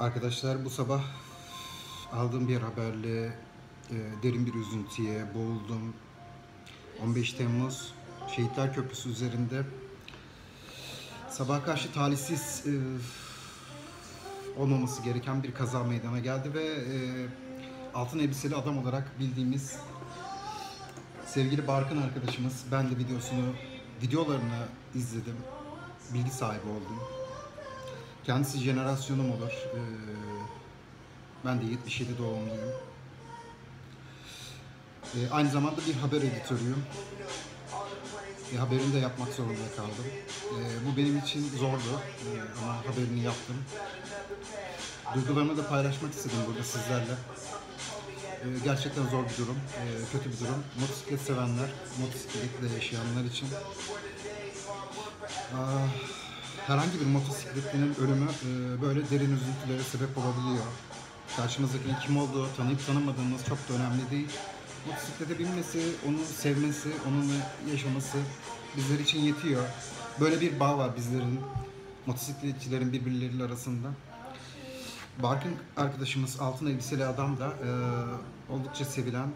Arkadaşlar bu sabah aldığım bir haberle e, derin bir üzüntüye boğuldum. 15 Temmuz Şehitler Köprüsü üzerinde sabah karşı talihsiz e, olmaması gereken bir kaza meydana geldi ve e, altın elbiseli adam olarak bildiğimiz sevgili Barkın arkadaşımız ben de videosunu videolarını izledim. Bilgi sahibi oldum. Kendisi jenerasyonum olur. Ee, ben de 77 doğumluyum. Ee, aynı zamanda bir haber editörüyüm. E, haberini de yapmak zorunda kaldım. Ee, bu benim için zordu Ee, ama haberini yaptım. Duygularımı da paylaşmak istedim burada sizlerle. Ee, gerçekten zor bir durum, ee, kötü bir durum. Motosiklet sevenler, motosikletle yaşayanlar için. Ah, herhangi bir motosikletlinin ölümü e, böyle derin üzüntülere sebep olabiliyor. Karşımızdakinin kim olduğu, tanıyıp tanımadığımız çok da önemli değil. Motosiklete binmesi, onu sevmesi, onunla yaşaması bizler için yetiyor. Böyle bir bağ var bizlerin, motosikletçilerin birbirleriyle arasında. Barkın arkadaşımız Altın Elbiseli Adam da e, oldukça sevilen,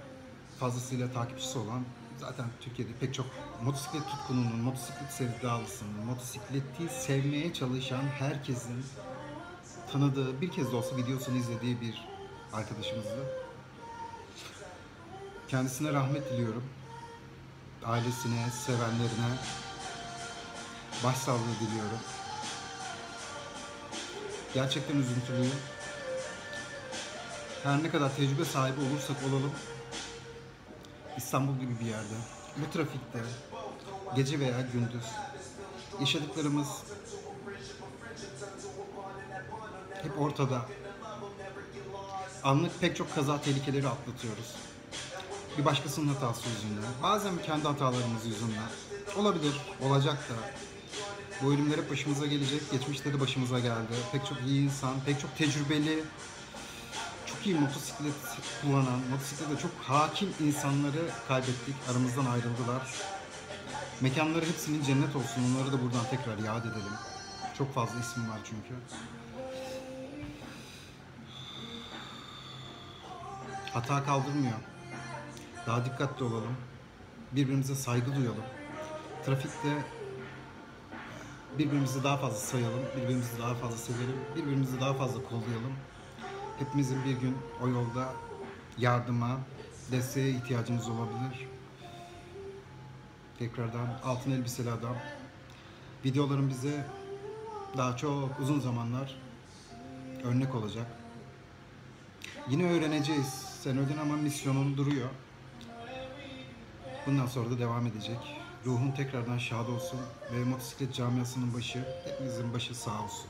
fazlasıyla takipçisi olan, zaten Türkiye'de pek çok motosiklet tutkununun, motosiklet sevdalısının, motosikleti sevmeye çalışan herkesin tanıdığı, bir kez de olsa videosunu izlediği bir arkadaşımızdı. Kendisine rahmet diliyorum. Ailesine, sevenlerine başsağlığı diliyorum. Gerçekten üzüntülüyüm. Her ne kadar tecrübe sahibi olursak olalım, İstanbul gibi bir yerde, bu trafikte, gece veya gündüz yaşadıklarımız hep ortada. Anlık pek çok kaza tehlikeleri atlatıyoruz. Bir başkasının hatası yüzünden, bazen kendi hatalarımız yüzünden. Olabilir, olacak da. Bu ölümler hep başımıza gelecek. Geçmişte de başımıza geldi. Pek çok iyi insan, pek çok tecrübeli, iyi motosiklet kullanan, motosiklete çok hakim insanları kaybettik. Aramızdan ayrıldılar. Mekanları hepsinin cennet olsun. Onları da buradan tekrar yad edelim. Çok fazla isim var çünkü. Hata kaldırmıyor. Daha dikkatli olalım. Birbirimize saygı duyalım. Trafikte birbirimizi daha fazla sayalım, birbirimizi daha fazla sevelim, birbirimizi daha fazla kollayalım. Hepimizin bir gün o yolda yardıma, desteğe ihtiyacımız olabilir. Tekrardan altın elbiseli adam. Videolarım bize daha çok uzun zamanlar örnek olacak. Yine öğreneceğiz. Sen öğren ama misyonun duruyor. Bundan sonra da devam edecek. Ruhun tekrardan şad olsun ve motosiklet camiasının başı, hepimizin başı sağ olsun.